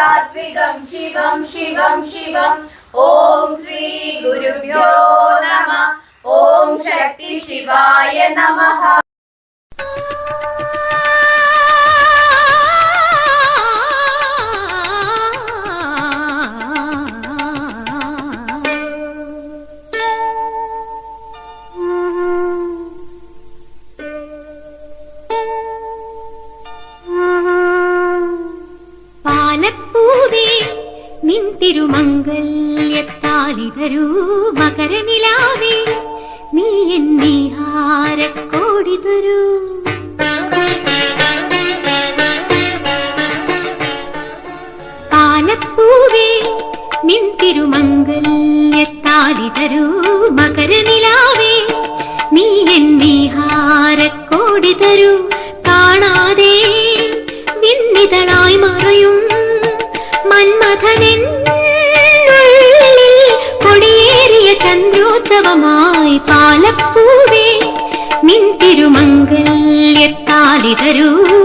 സാത്വികം ശിവം ശിവം ശിവം. ഓം ശ്രീ ഗുരുഭ്യോ നമ. ഓം ശക്തി ശിവായ നമഃ. തിരുമംഗല്യത്താലിതരൂ മകരനിലാവേ. നീ എന്നീഹാരക്കോടി തരൂ? പാലപ്പൂവേ നിൻ തിരുമംഗല്യത്താലിതരൂ മകരനിലാവേ. നീ എന്നീഹാരക്കോടി തരൂ? പാലപ്പൂവേ നിൻ തിരുമംഗല്യത്താലിതരൂ. മകരനിലാവേ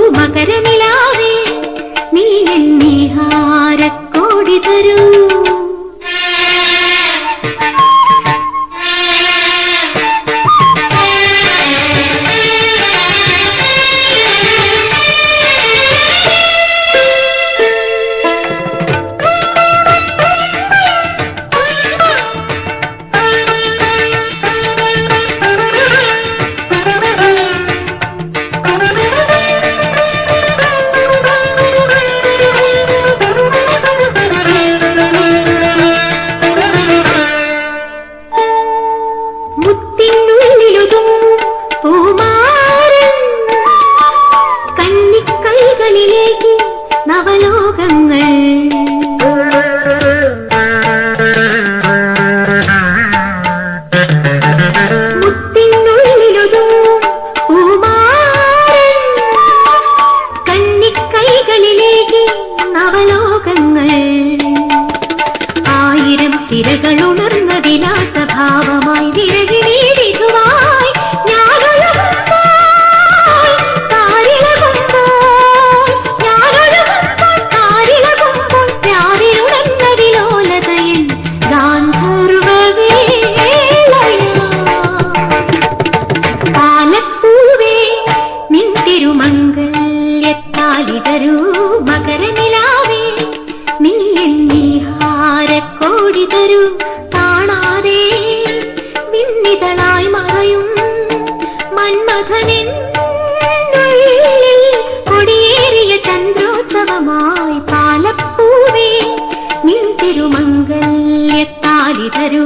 திரைகளுடன் ഉത്സവമായി പാലപ്പൂവേ നിൻ തിരുമംഗല്യത്താലി തരൂ.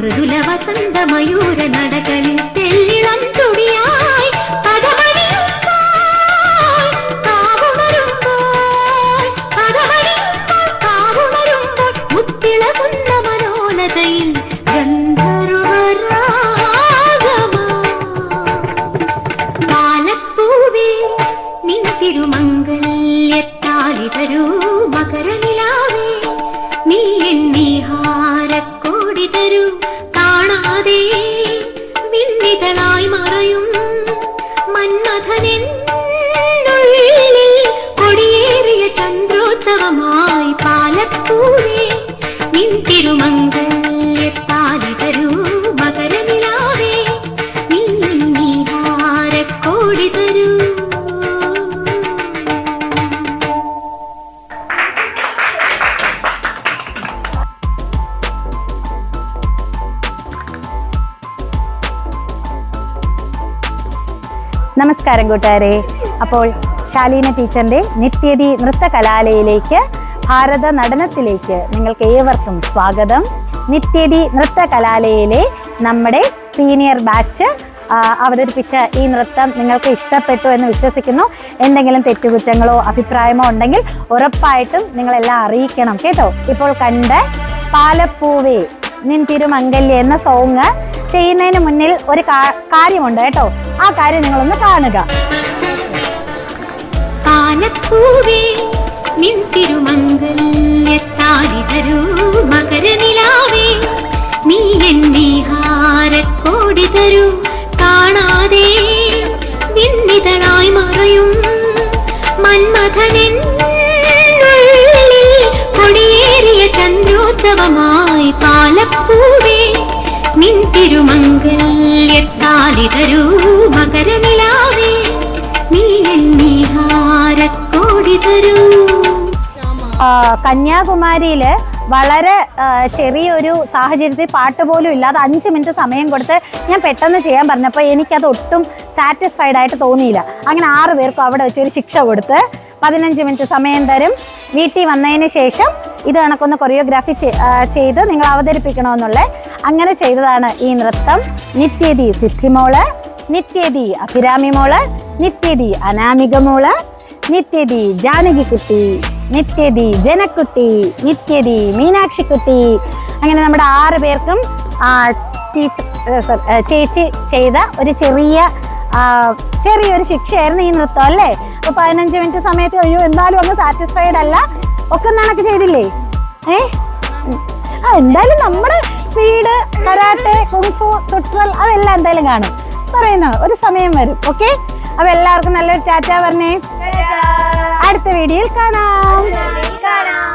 മൃദുല വസന്ത മയൂര നടകളിൽ തെല്ലിളം തുടിയായി മനോനതയിൽ നിൻ മകരനിലാവേ. നീ എൻ തരൂ. പാലപ്പൂവേ നിൻ തിരുമംഗല്യ പാടി തരൂ മകരനിലാവേ. നിന്നും തരൂ. നമസ്കാരം കൂട്ടുകാരെ. അപ്പോൾ ശാലീന ടീച്ചറിന്റെ നിത്യതി നൃത്ത കലാലയയിലേക്ക് ഭാരത നടനത്തിലേക്ക് നിങ്ങൾക്ക് ഏവർക്കും സ്വാഗതം. നിത്യതി നൃത്ത കലാലയയിലെ നമ്മുടെ സീനിയർ ബാച്ച് അവതരിപ്പിച്ച ഈ നൃത്തം നിങ്ങൾക്ക് ഇഷ്ടപ്പെട്ടു എന്ന് വിശ്വസിക്കുന്നു. എന്തെങ്കിലും തെറ്റുകുറ്റങ്ങളോ അഭിപ്രായമോ ഉണ്ടെങ്കിൽ ഉറപ്പായിട്ടും നിങ്ങളെല്ലാം അറിയിക്കണം. കേട്ടോ? ഇപ്പോൾ കണ്ട് പാലപ്പൂവേ നിൻ തിരുമംഗല്യ എന്ന സോങ് ചെയ്യുന്നതിന് മുന്നിൽ ഒരു കാര്യമുണ്ട് കേട്ടോ? ആ കാര്യം നിങ്ങളൊന്ന് കാണുക. പാലപ്പൂവേ നിൻ മകരനിലാവേ. നീ എന്നീഹാരക്കോടി തരൂ. കാണാതെ മറയും. ചന്ദ്രോത്സവമായി പാലപ്പൂവേ. നിൻ തിരുമംഗല്യത്താലി തരൂ മകരനിലാവേ. നീ എന്നീഹാരക്കോടി തരൂ. ആ, കന്യാകുമാരിയിൽ വളരെ ചെറിയൊരു സാഹചര്യത്തിൽ പാട്ട് പോലും ഇല്ലാതെ അഞ്ച് മിനിറ്റ് സമയം കൊടുത്ത് ഞാൻ പെട്ടെന്ന് ചെയ്യാൻ പറഞ്ഞപ്പോൾ എനിക്കത് ഒട്ടും സാറ്റിസ്ഫൈഡ് ആയിട്ട് തോന്നിയില്ല. അങ്ങനെ ആറ് പേർക്കും അവിടെ വെച്ചൊരു ശിക്ഷ കൊടുത്ത് പതിനഞ്ച് മിനിറ്റ് സമയം തരും. വീട്ടിൽ വന്നതിന് ശേഷം ഇത് കണക്കൊന്ന് കൊറിയോഗ്രാഫി ചെയ്ത് നിങ്ങൾ അവതരിപ്പിക്കണമെന്നുള്ള. അങ്ങനെ ചെയ്തതാണ് ഈ നൃത്തം. നിത്യതി സിദ്ധിമോൾ നിത്യതി അഭിരാമി മോൾ നിത്യതി അനാമിക മോൾ നിത്യതി ജാനകിക്കുട്ടി. നിത്യതി ജനക്കുട്ടി നിത്യതി മീനാക്ഷിക്കുട്ടി. അങ്ങനെ നമ്മുടെ ആറ് പേർക്കും ടീച്ചർ ചേച്ചി ചെയ്ത ഒരു ചെറിയ ചെറിയൊരു ശിക്ഷയായിരുന്നു ഈ നൃത്തം അല്ലേ? അപ്പൊ പതിനഞ്ച് മിനിറ്റ് സമയത്ത് അയ്യോ എന്തായാലും ഒന്ന് സാറ്റിസ്ഫൈഡ് അല്ല. ഒക്കെ കണക്ക് ചെയ്തില്ലേ? ഏ? ആ എന്തായാലും നമ്മുടെ സ്പീഡ് കരാട്ടെ കുങ്ഫു തുട്ടൽ അതെല്ലാം എന്തായാലും കാണും. പറയുന്ന ഒരു സമയം വരും ഓക്കെ അപ്പൊ എല്ലാവർക്കും നല്ലൊരു ടാറ്റ പറഞ്ഞേ. അടുത്ത വീഡിയോയിൽ കാണാം. കാണാം.